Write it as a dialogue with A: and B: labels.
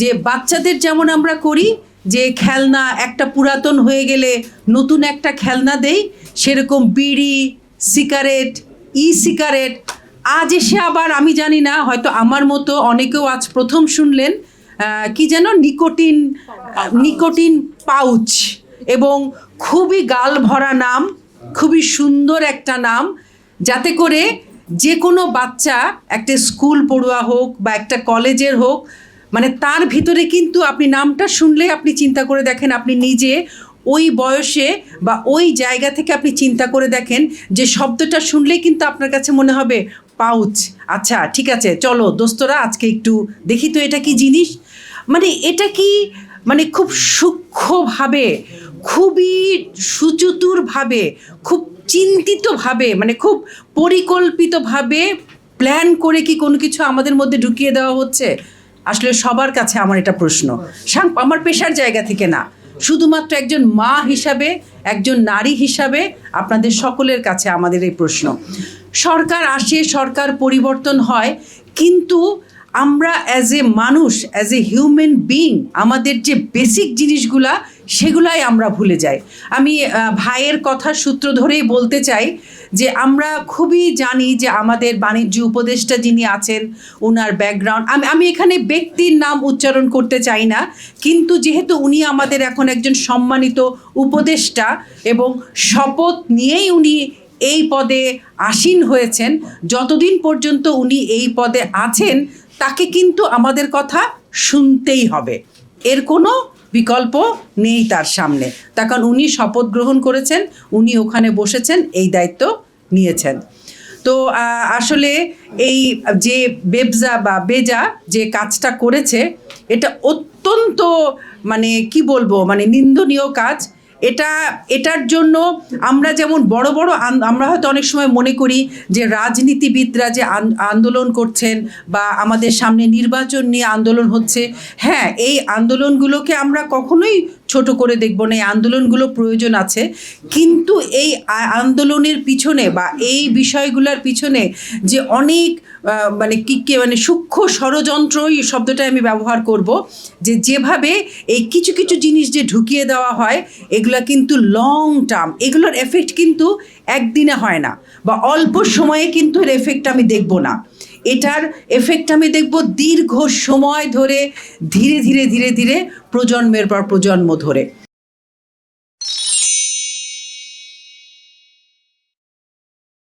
A: যে বাচ্চাদের যেমন আমরা করি, যে খেলনা একটা পুরাতন হয়ে গেলে নতুন একটা খেলনা দেই, সেরকম বিড়ি, সিগারেট ই সিগারেট আজ এসে আবার আমি জানি না, হয়তো আমার মতো অনেকেও আজ প্রথম শুনলেন কি যেন নিকোটিন নিকোটিন পাউচ এবং খুবই গাল ভরা নাম, খুবই সুন্দর একটা নাম, যাতে করে যে কোনো বাচ্চা একটা স্কুল পড়ুয়া হোক বা একটা কলেজের হোক মানে তার ভিতরে কিন্তু আপনি নামটা শুনলে আপনি চিন্তা করে দেখেন, আপনি নিজে ওই বয়সে বা ওই জায়গা থেকে আপনি চিন্তা করে দেখেন যে শব্দটা শুনলেই কিন্তু আপনার কাছে মনে হবে, পাউচ আচ্ছা ঠিক আছে, চলো দোস্তরা আজকে একটু দেখি তো এটা কি জিনিস? মানে এটা কি মানে খুব সূক্ষ্মভাবে, খুবই সুচতুরভাবে, খুব চিন্তিতভাবে মানে খুব পরিকল্পিতভাবে প্ল্যান করে কি কোনো কিছু আমাদের মধ্যে ঢুকিয়ে দেওয়া হচ্ছে? আসলে সবার কাছে আমার এটা প্রশ্ন। আমার পেশার জায়গা থেকে না। শুধুমাত্র একজন মা হিসাবে, একজন নারী হিসাবে আপনাদের সকলের কাছে আমাদের এই প্রশ্ন। সরকার আসে, সরকার পরিবর্তন হয়, কিন্তু আমরা অ্যাজ এ মানুষ অ্যাজ এ হিউম্যান বিং আমাদের যে বেসিক জিনিসগুলা সেগুলাই আমরা ভুলে যাই। আমি ভাইয়ের কথা সূত্র ধরেই বলতে চাই যে আমরা খুবই জানি যে আমাদের বাণিজ্য উপদেষ্টা যিনি আছেন ওনার ব্যাকগ্রাউন্ড আমি আমি এখানে ব্যক্তির নাম উচ্চারণ করতে চাই না, কিন্তু যেহেতু উনি আমাদের এখন একজন সম্মানিত উপদেষ্টা এবং শপথ নিয়েই উনি এই পদে আসীন হয়েছেন, যতদিন পর্যন্ত উনি এই পদে আছেন, তাকে কিন্তু আমাদের কথা শুনতেই হবে। এর কোনো বিকল্প নেই তার সামনে। তার কারণ উনি শপথ গ্রহণ করেছেন, উনি ওখানে বসেছেন, এই দায়িত্ব নিয়েছেন। তো আসলে এই যে বেবজা বা বেজা যে কাজটা করেছে, এটা অত্যন্ত মানে কি বলব মানে নিন্দনীয় কাজ। এটা, এটার জন্য আমরা যেমন বড় বড় আমরা হয়তো অনেক সময় মনে করি যে রাজনীতিবিদরা যে আন্দোলন করছেন বা আমাদের সামনে নির্বাচন নিয়ে আন্দোলন হচ্ছে হ্যাঁ এই আন্দোলনগুলোকে আমরা কখনোই ছোট করে দেখব না, এই আন্দোলনগুলো প্রয়োজন আছে। কিন্তু এই আন্দোলনের পিছনে বা এই বিষয়গুলোর পিছনে যে অনেক মানে কি মানে সূক্ষ্ম ষড়যন্ত্র, এই শব্দটা আমি ব্যবহার করব, যে যেভাবে এই কিছু কিছু জিনিস যে ঢুকিয়ে দেওয়া হয়, এগুলো কিন্তু লং টার্ম এগুলোর এফেক্ট কিন্তু একদিনে হয় না, বা অল্প সময়ে কিন্তু এর এফেক্ট আমি দেখব না। এটার এফেক্ট আমি দেখব দীর্ঘ সময় ধরে, ধীরে ধীরে ধীরে ধীরে প্রজন্মের পর প্রজন্ম ধরে।